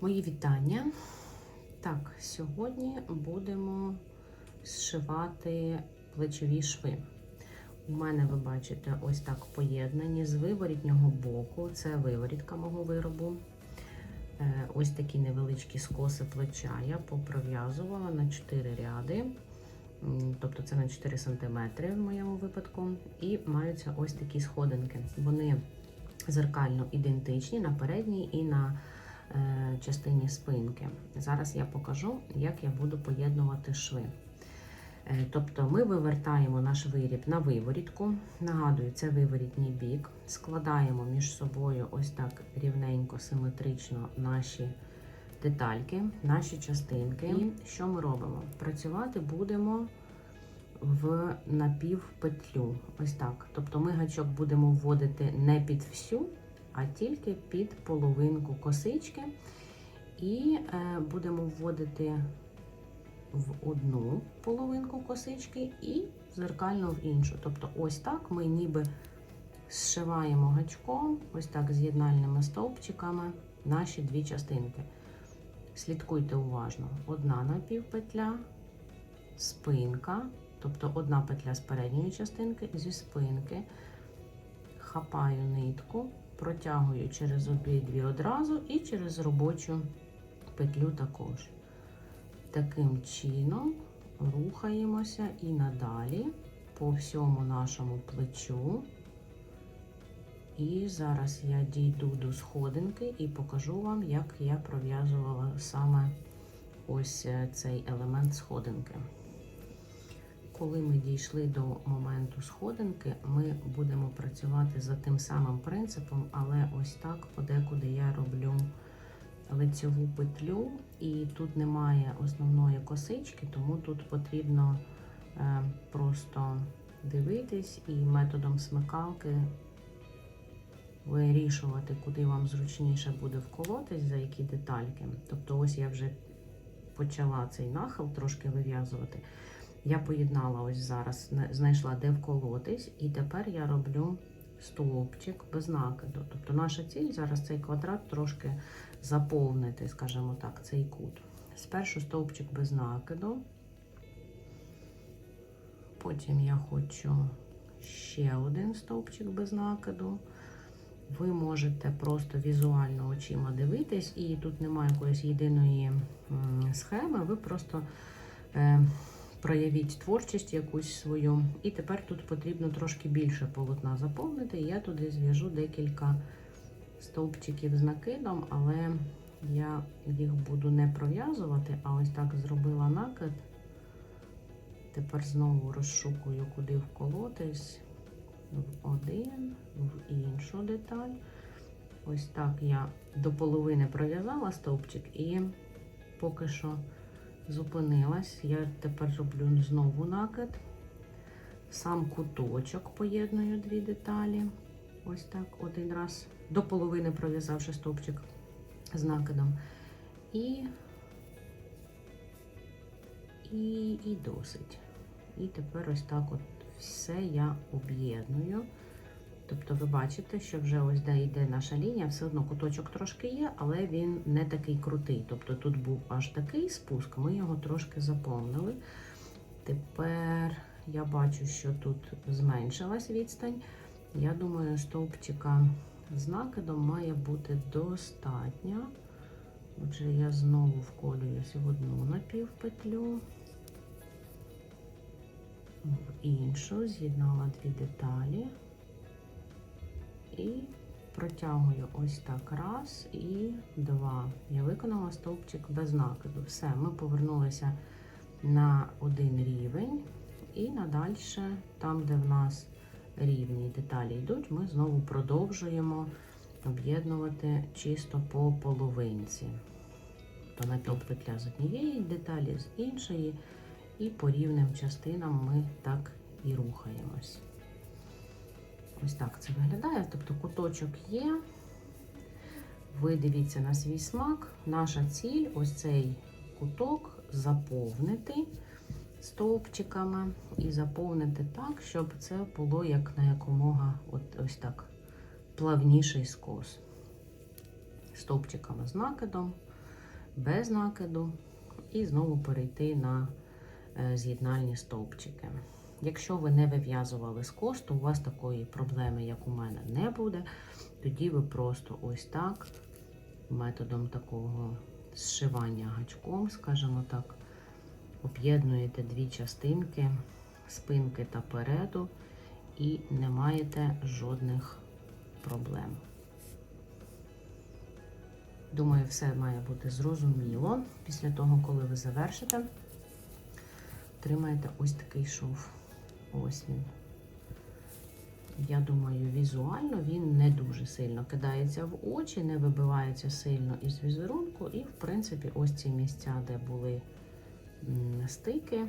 Мої вітання. Так, сьогодні будемо зшивати плечові шви. У мене, ви бачите, ось так поєднані з виворітнього боку. Це виворітка мого виробу. Е, Ось такі невеличкі скоси плеча я попров'язувала на 4 ряди. Тобто це на 4 см в моєму випадку. І маються ось такі сходинки. Вони зеркально ідентичні на передній і на частині спинки. Зараз я покажу, як я буду поєднувати шви. Е, Тобто ми вивертаємо наш виріб на виворітку. Нагадую, це виворітній бік. Складаємо між собою ось так рівненько, симетрично наші детальки, наші частинки. І що ми робимо? Працювати будемо в напівпетлю. Ось так. Тобто ми гачок будемо вводити не під всю, а тільки під половинку косички. І е, будемо вводити в одну половинку косички і зеркально в іншу. Тобто, ось так ми ніби зшиваємо гачком, ось так з'єднальними стовпчиками наші дві частинки. Слідкуйте уважно: одна напівпетля, спинка, тобто одна петля з передньої частинки, зі спинки, хапаю нитку, протягую через обидві одразу і через робочу петлю також. Таким чином рухаємося і надалі по всьому нашому плечу. І зараз я дійду до сходинки і покажу вам, як я пров'язувала саме ось е, цей елемент сходинки. Коли ми дійшли до моменту сходинки, ми будемо працювати за тим самим принципом, але ось так подекуди я роблю лицьову петлю, і тут немає основної косички, тому тут потрібно е, просто дивитись і методом смикалки вирішувати, куди вам зручніше буде вколотись, за які детальки. Тобто, ось я вже почала цей нахил трошки вив'язувати. Я поєднала ось зараз, знайшла де вколотись, і тепер я роблю стовпчик без накиду. Тобто наша ціль зараз цей квадрат трошки заповнити, скажімо так, цей кут. Спершу стовпчик без накиду. Потім я хочу ще один стовпчик без накиду. Ви можете просто візуально очима дивитись, і тут немає якоїсь єдиної схеми. Ви просто е, проявіть творчість якусь свою. І тепер тут потрібно трошки більше полотна заповнити. Я туди зв'яжу декілька стовпчиків з накидом, але я їх буду не пров'язувати, а ось так зробила накид. Тепер знову розшукую, куди вколотись в один, в іншу деталь. Ось так я до половини пров'язала стовпчик і поки що зупинилась. Я тепер роблю знову накид. Сам куточок поєдную дві деталі. Ось так один раз до половини пров'язавши стовпчик з накидом. І, і, і досить. І тепер ось так от все я об'єдную. Тобто ви бачите, що вже ось де йде наша лінія, все одно куточок трошки є, але він не такий крутий. Тобто тут був аж такий спуск, ми його трошки заповнили. Тепер я бачу, що тут зменшилась відстань. Я думаю, стовпчика з накидом має бути достатньо. Отже, я знову вколююсь в одну напівпетлю, в іншу, з'єднала дві деталі і протягую ось так раз і два. Я виконала стовпчик без накиду. Все, ми повернулися на один рівень, і надальше, там, де в нас рівні деталі йдуть, ми знову продовжуємо об'єднувати чисто по половинці. То напівпетля з однієї деталі, з іншої, і по рівним частинам ми так і рухаємось. Ось так це виглядає. Тобто куточок є. Ви дивіться на свій смак. Наша ціль ось цей куток заповнити стовпчиками і заповнити так, щоб це було як на якомога от ось так плавніший скос. Стовпчиками з накидом. без накиду і знову перейти на е, з'єднальні стовпчики. Якщо ви не вив'язували скос, то у вас такої проблеми, як у мене, не буде. Тоді ви просто ось так, методом такого зшивання гачком, скажімо так, об'єднуєте дві частинки спинки та переду і не маєте жодних проблем. Думаю, все має бути зрозуміло. Після того, коли ви завершите, отримаєте ось такий шов. Ось він. Я думаю, візуально він не дуже сильно кидається в очі, не вибивається сильно із візерунку. І, в принципі, ось ці місця, де були стики,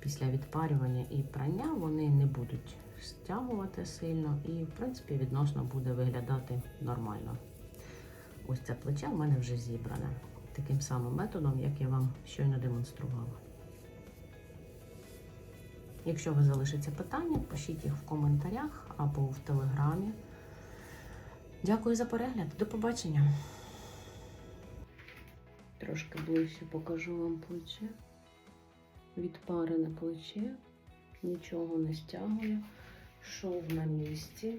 після відпарювання і прання, вони не будуть стягувати сильно і, в принципі, відносно буде виглядати нормально. Ось це плече в мене вже зібране. Таким самим методом, як я вам щойно демонструвала. Якщо ви залишиться питання, пишіть їх в коментарях або в телеграмі. Дякую за перегляд. До побачення. Трошки ближче покажу вам плече. Відпарене плече, нічого не стягує, шов на місці.